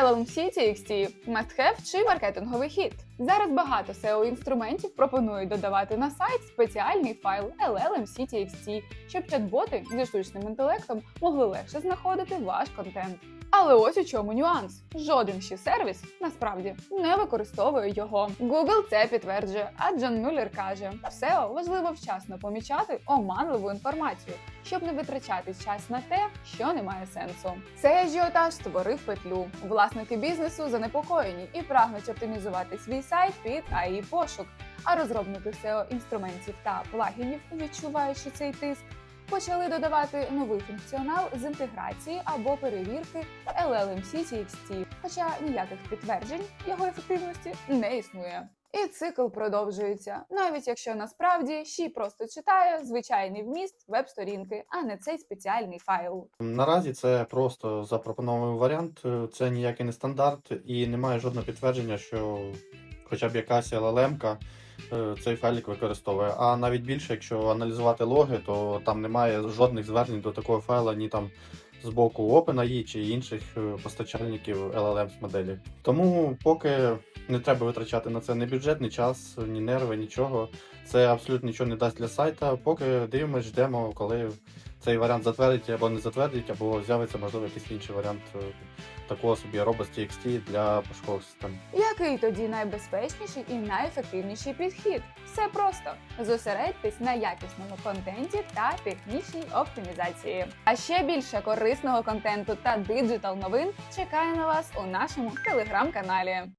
LLMC TXT – must-have чи маркетинговий хід. Зараз багато SEO-інструментів пропонують додавати на сайт спеціальний файл LLMC TXT, щоб чат-боти зі штучним інтелектом могли легше знаходити ваш контент. Але ось у чому нюанс: жоден ще сервіс насправді не використовує його. Google це підтверджує, а Джон Мюллер каже: в SEO важливо вчасно помічати оманливу інформацію, щоб не витрачати час на те, що не має сенсу. Цей ажіотаж створив петлю. Власники бізнесу занепокоєні і прагнуть оптимізувати свій сайт під AI пошук. А розробники SEO інструментів та плагінів, відчуваючи цей тиск, почали додавати новий функціонал з інтеграції або перевірки LLMC TXT, хоча ніяких підтверджень його ефективності не існує. І цикл продовжується, навіть якщо насправді ще просто читає звичайний вміст веб-сторінки, а не цей спеціальний файл. Наразі це просто запропонований варіант, це ніякий не стандарт і немає жодного підтвердження, що хоча б якась LLM-ка е, цей файлик використовує. А навіть більше, якщо аналізувати логи, то там немає жодних звернень до такого файла, ні там з боку OpenAI чи інших е, постачальників LLM з моделі. Тому поки не треба витрачати на це ні бюджет, ні час, ні нерви, нічого. Це абсолютно нічого не дасть для сайта. Поки дивимось, ждемо, коли цей варіант затвердить або не затвердить, або з'явиться можливо якийсь інший варіант е, такого собі Robots.txt для пошукових систем. Який тоді найбезпечніший і найефективніший підхід? Все просто зосередьтесь на якісному контенті та технічній оптимізації. А ще більше корисного контенту та диджитал новин чекає на вас у нашому телеграм-каналі.